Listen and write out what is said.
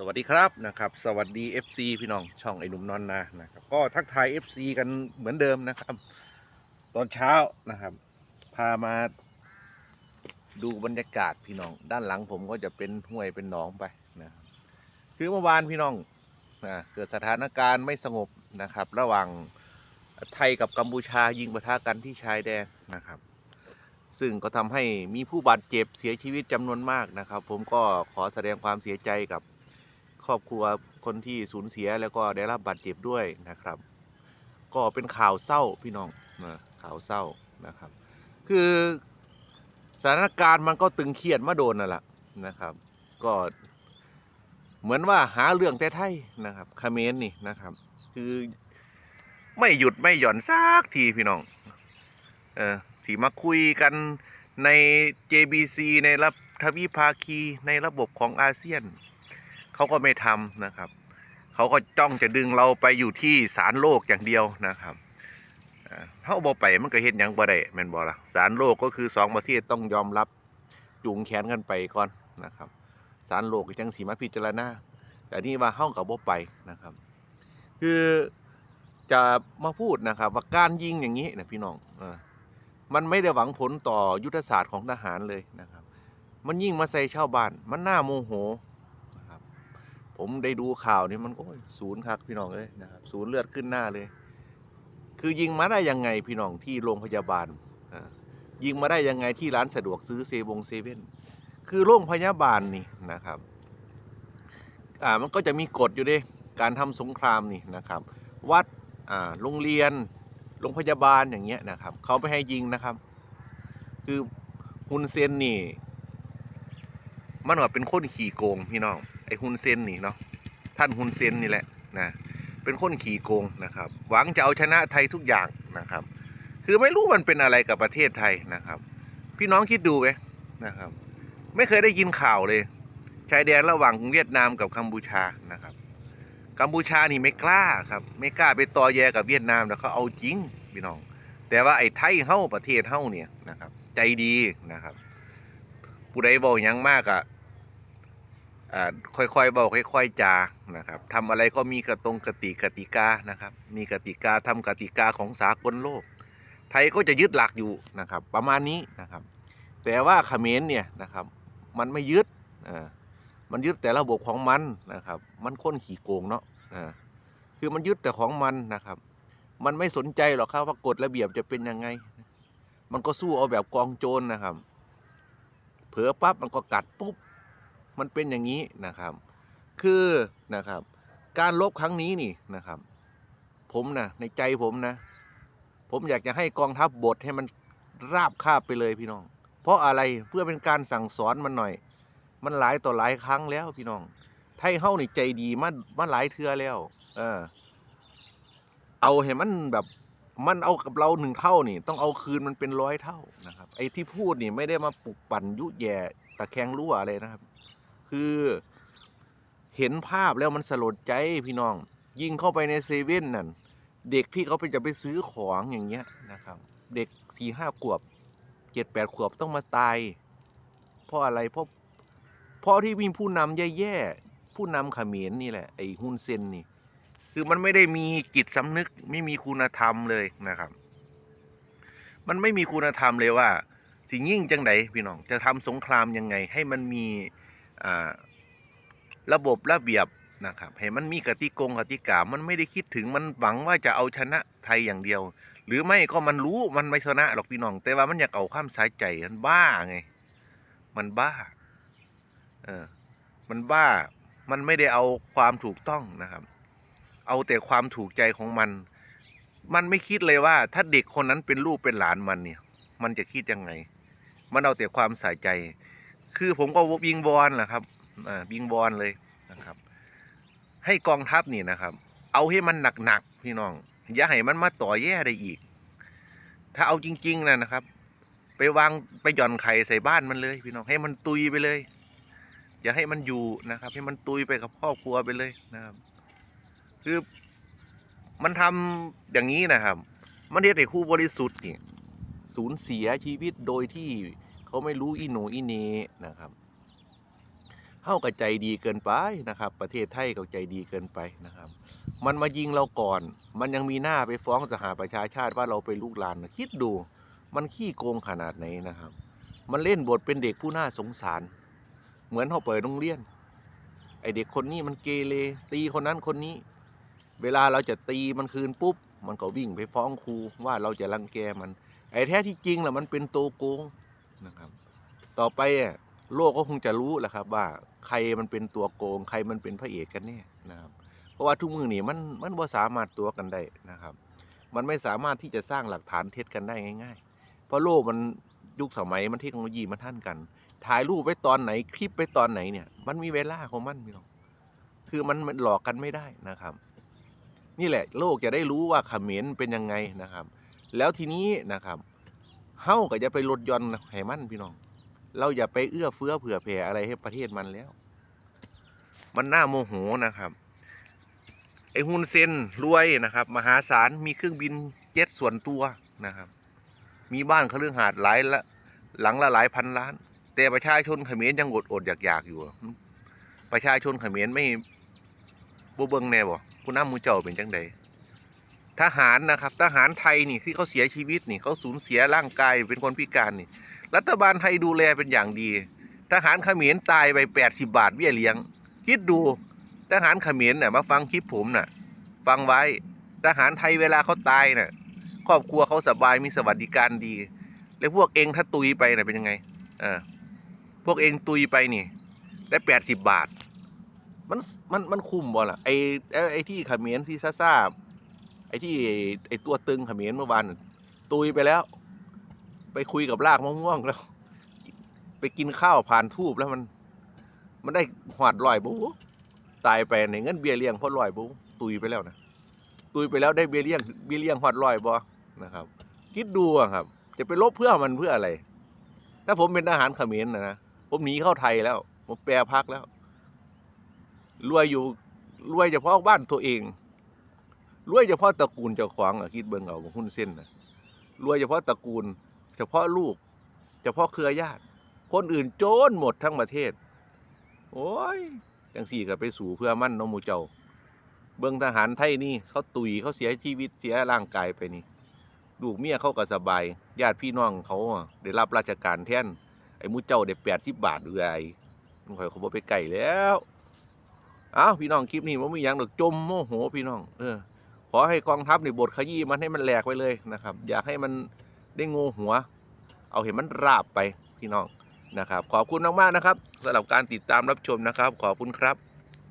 สวัสดีครับนะครับ สวัสดี FC พี่น้องช่องไอ้หนุ่มนอนนานะครับก็ทักทาย FC กันเหมือนเดิมนะครับ ตอนเช้านะครับ พามาดูบรรยากาศพี่น้อง ด้านหลังผมก็จะเป็นห้วยเป็นหนองไปนะครับคือเมื่อวานพี่น้องนะเกิดสถานการณ์ไม่สงบนะครับ ระหว่างไทยกับกัมพูชายิงปะทะกันที่ชายแดนนะครับ ซึ่งก็ทำให้มีผู้บาดเจ็บเสียชีวิตจำนวนมากนะครับ ผมก็ขอแสดงความเสียใจกับ ครอบครัวคนที่สูญเสียแล้วก็ได้รับบาดเจ็บด้วยนะครับ ก็เป็นข่าวเศร้าพี่น้องนะข่าวเศร้านะครับ คือสถานการณ์มันก็ตึงเครียดมาโดนนั่นแหละนะครับ ก็เหมือนว่าหาเรื่องแต่ไทยนะครับคาเมนนี่นะครับ คือไม่หยุดไม่หย่อนซักทีพี่น้อง เออสีมาคุยกันใน JBC ในรับทวิภาคีในระบบของอาเซียน เขาก็ไม่ทำนะครับเขาก็จ้องจะดึงเราไปอยู่ที่ศาลโลกอย่างเดียวนะครับอ่าเขาบอไปมันก็เห็นยังบ่ได้แมนบ่ละศาลโลกก็คือสองประเทศต้องยอมรับจูงแขนกันไปก่อนนะครับศาลโลกก็จังสีมาพิจารณาแต่นี่ว่าเฮากับบ่ไปนะครับ คือจะมาพูดนะครับว่าการยิงอย่างนี้นะพี่น้องอมันไม่ได้หวังผลต่อยุทธศาสตร์ของทหารเลยนะครับ มันยิ่งมาใส่ชาวบ้าน มันน่าโมโห ผมได้ดูข่าวนี่มันก็ศูนย์ครับพี่น้องเลยนะครับศูนย์เลือดขึ้นหน้าเลย คือยิงมาได้ยังไงพี่น้องที่โรงพยาบาลยิงมาได้ยังไงที่ร้านสะดวกซื้อเซวงเซเว่นคือโรงพยาบาลนี่นะครับอ่ามันก็จะมีกฎอยู่ด้วยการทำสงครามนี่นะครับ วัดอ่าโรงเรียนโรงพยาบาลอย่างเงี้ยนะครับเขาไม่ให้ยิงนะครับ คือฮุนเซนนี่ มันว่าเป็นคนขี่โกงพี่น้อง ไอ้ฮุนเซนนี่เนาะท่านฮุนเซนนี่แหละนะเป็นคนขี่โกงนะครับ หวังจะเอาชนะไทยทุกอย่างนะครับ คือไม่รู้มันเป็นอะไรกับประเทศไทยนะครับ พี่น้องคิดดูไหมนะครับ ไม่เคยได้ยินข่าวเลยชายแดนระหว่างเวียดนามกับกัมพูชานะครับกัมพูชานี่ไม่กล้าครับ ไม่กล้าไปต่อแยกับเวียดนามแต่เขาเอาจริงพี่น้อง แต่ว่าไอ้ไทยเฮ้าประเทศเฮ้าเนี่ยนะครับ ใจดีนะครับ ผู้ใดบอกยังมากอะอ่า ค่อยๆบอกค่อย ๆจานะครับทำอะไรก็มีกระตรงกติกติกานะครับ มีกติกาทำกติกาของสากลโลก ไทยก็จะยึดหลักอยู่นะครับ ประมาณนี้นะครับ แต่ว่าเขมรเนี่ยนะครับ มันไม่ยึดมันยึดแต่ระบบของมันนะครับ มันค้นขี่โกงเนาะคือมันยึดแต่ของมันนะครับ มันไม่สนใจหรอกครับว่ากฎระเบียบจะเป็นยังไง มันก็สู้เอาแบบกองโจรนะครับ เผลอปั๊บมันก็กัดปุ๊บ มันเป็นอย่างนี้นะครับ คือนะครับ การลบครั้งนี้นี่นะครับ ผมนะในใจผมนะ ผมอยากจะให้กองทัพบทให้มันราบคาบไปเลยพี่น้อง เพราะอะไรเพื่อเป็นการสั่งสอนมันหน่อย มันหลายต่อหลายครั้งแล้วพี่น้อง ไทยเฮานี่ใจดีมามาหลายเทือแล้ว เออ เอาให้มันแบบมันเอากับเราหนึ่งเท่านี่ ต้องเอาคืนมันเป็นร้อยเท่านะครับ ไอ้ที่พูดนี่ไม่ได้มาปลุกปั่นยุแย่ตะแคงรั่วอะไรนะครับ คือเห็นภาพแล้วมันสลดใจพี่น้อง ยิงเข้าไปในเซเว่นนั่นเด็กที่เขาไปจะไปซื้อของอย่างเงี้ยนะครับ เด็กสี่ห้าขวบเจ็ดแปดขวบต้องมาตาย เพราะอะไรเพราะเพราะที่มีผู้นำแย่ๆผู้นำขมรนี่แหละไอ้ฮุนเซนนี่ คือมันไม่ได้มีจิตสำนึกไม่มีคุณธรรมเลยนะครับ มันไม่มีคุณธรรมเลยว่า สิ่งยิ่งจังไดพี่น้องจะทำสงครามยังไงให้มันมี ระบบระเบียบนะครับให้มันมีกติกงกติกามันไม่ได้คิดถึงมันหวังว่าจะเอาชนะไทยอย่างเดียว หรือไม่ก็มันรู้มันไม่ชนะหรอกพี่น้อง แต่ว่ามันอยากเอาข้ามสายใจมันบ้าไง มันบ้าเออมันบ้ามันไม่ได้เอาความถูกต้องนะครับ เอาแต่ความถูกใจของมัน มันไม่คิดเลยว่า ถ้าเด็กคนนั้นเป็นลูกเป็นหลานมันเนี่ย มันจะคิดยังไง มันเอาแต่ความใส่ใจ คือผมก็วิงวอนแหละครับอ่าวิงวอนเลยนะครับ ให้กองทัพนี่นะครับ เอาให้มันหนักๆพี่น้อง อย่าให้มันมาต่อแย่ได้อีก ถ้าเอาจริง ๆนะนะครับ ไปวางไปหย่อนไข่ใส่บ้านมันเลย พี่น้องให้มันตุยไปเลย อย่าให้มันอยู่นะครับ ให้มันตุยไปกับครอบครัวไปเลยนะครับ คือมันทำอย่างนี้นะครับ มันเรียกไอ้คู่บริสุทธิ์นี่สูญเสียชีวิตโดยที่ เขาไม่รู้อีหนอีเหนนะครับเฮาก็ใจดีเกินไปนะครับ ประเทศไทยก็ใจดีเกินไปนะครับ มันมายิงเราก่อน มันยังมีหน้าไปฟ้องสหประชาชาติว่าเราไปลูกหลานนะคิดดู มันขี้โกงขนาดไหนนะครับ มันเล่นบทเป็นเด็กผู้น่าสงสาร เหมือนเขาเปิดโรงเรียน ไอเด็กคนนี้มันเกเรตีคนนั้นคนนี้ เวลาเราจะตีมันคืนปุ๊บมันก็วิ่งไปฟ้องครูว่าเราจะรังแกมัน ไอ้แท้ที่จริงแหละมันเป็นโตโกง นะครับ ต่อไปโลกก็คงจะรู้แหละครับ ว่าใครมันเป็นตัวโกง ใครมันเป็นพระเอกกันแน่นะครับ เพราะว่าทุกมือนี่มันมันบ่สามารถตัวกันได้นะครับ มันไม่สามารถที่จะสร้างหลักฐานเท็จกันได้ง่าย ๆ เพราะโลกมันยุคสมัยมันเทคโนโลยีมันท่านกัน ถ่ายรูปไว้ตอนไหนคลิปไว้ตอนไหนเนี่ย มันมีเวลาของมันพี่น้องคือมันมันหลอกกันไม่ได้นะครับ นี่แหละโลกจะได้รู้ว่าเขมรเป็นยังไงนะครับ แล้วทีนี้นะครับ เฮ้าก็จะไปลดย่อนให้มันพี่น้อง เราอย่าไปเอื้อเฟื้อเผื่อแผ่อะไรให้ประเทศมันแล้ว มันน่าโมโหนะครับ ไอ้ฮุนเซนรวยนะครับ มหาศาลมีเครื่องบินเจ็ตส่วนตัวนะครับ มีบ้านเขาเรื่องหาดหลายละหลังละหลายพันล้าน แต่ประชาชนเขมรยังอดอดอยากอยากอยู่ ประชาชนเขมรไม่บ่เบิงแน่บ่ผู้นำหมูเจ้าเป็นจังใด ทหารนะครับทหารไทยนี่ที่เขาเสียชีวิตนี่เขาสูญเสียร่างกายเป็นคนพิการนี่ รัฐบาลไทยดูแลเป็นอย่างดี ทหารเขมรตายไปแปดสิบาทเบี้ยเลี้ยง คิดดูทหารเขมรน่ะมาฟังคลิปผมน่ะ ฟังไว้ทหารไทยเวลาเขาตายน่ะครอบครัวเขาสบายมีสวัสดิการดี แล้วพวกเองถ้าตุยไปน่ะเป็นยังไงเออพวกเองตุยไปนี่ได้แปดสิบบาท มันมันมันคุ้มบ่ล่ะไอไอไอที่ขมรที่ซ่าซาๆ ไอ้ที่ไอ้ตัวตึงเขมรเมื่อวานตุยไปแล้ว ไปคุยกับรากมะม่วงแล้ว ไปกินข้าวผ่านทูบแล้วมัน มันได้หอดลอยบุตายไปในเงินเบี้ยเลี้ยงเพราะลอยบุตุยไปแล้วนะตุยไปแล้วได้เบี้ยเลี้ยงเบี้ยเลี้ยงหอดลอยบ่นะครับ คิดดูครับ จะไปลบเพื่อมันเพื่ออะไร ถ้าผมเป็นทหารเขมรนะนะผมหนีเข้าไทยแล้ว ผมแปรพักแล้วรวยอยู่รวยเฉพาะบ้านตัวเอง รวยเฉพาะตระกูลเจ้าของอะคิดเบิ่งเอาหุ้นเส้นนะรวยเฉพาะตระกูล เฉพาะลูก เฉพาะเครือญาติ คนอื่นโจรหมดทั้งประเทศ โอ้ยจังสี่ก็ไปสู่เพื่อมั่นน้องมูเจ้า เบิ่งทหารไทยนี่เขาตุยเขาเสียชีวิตเสียร่างกายไปนี่ลูกเมียเขาก็สบาย ญาติพี่น้องเขาได้รับราชการแทนไอ้มูเจ้าได้แปดสิบบาทหรือไงมันข่อยเขาบ่ไปไก่แล้วอ้าวพี่น้องคลิปนี้มันมีอย่างดอกจมโมโหพี่น้อง เออ ขอให้กองทัพในบทขยี้มันให้มันแหลกไปเลยนะครับ อยากให้มันได้งูหัว เอาเห็นมันราบไปพี่น้องนะครับ ขอบคุณมากๆนะครับสำหรับการติดตามรับชมนะครับ ขอบคุณครับ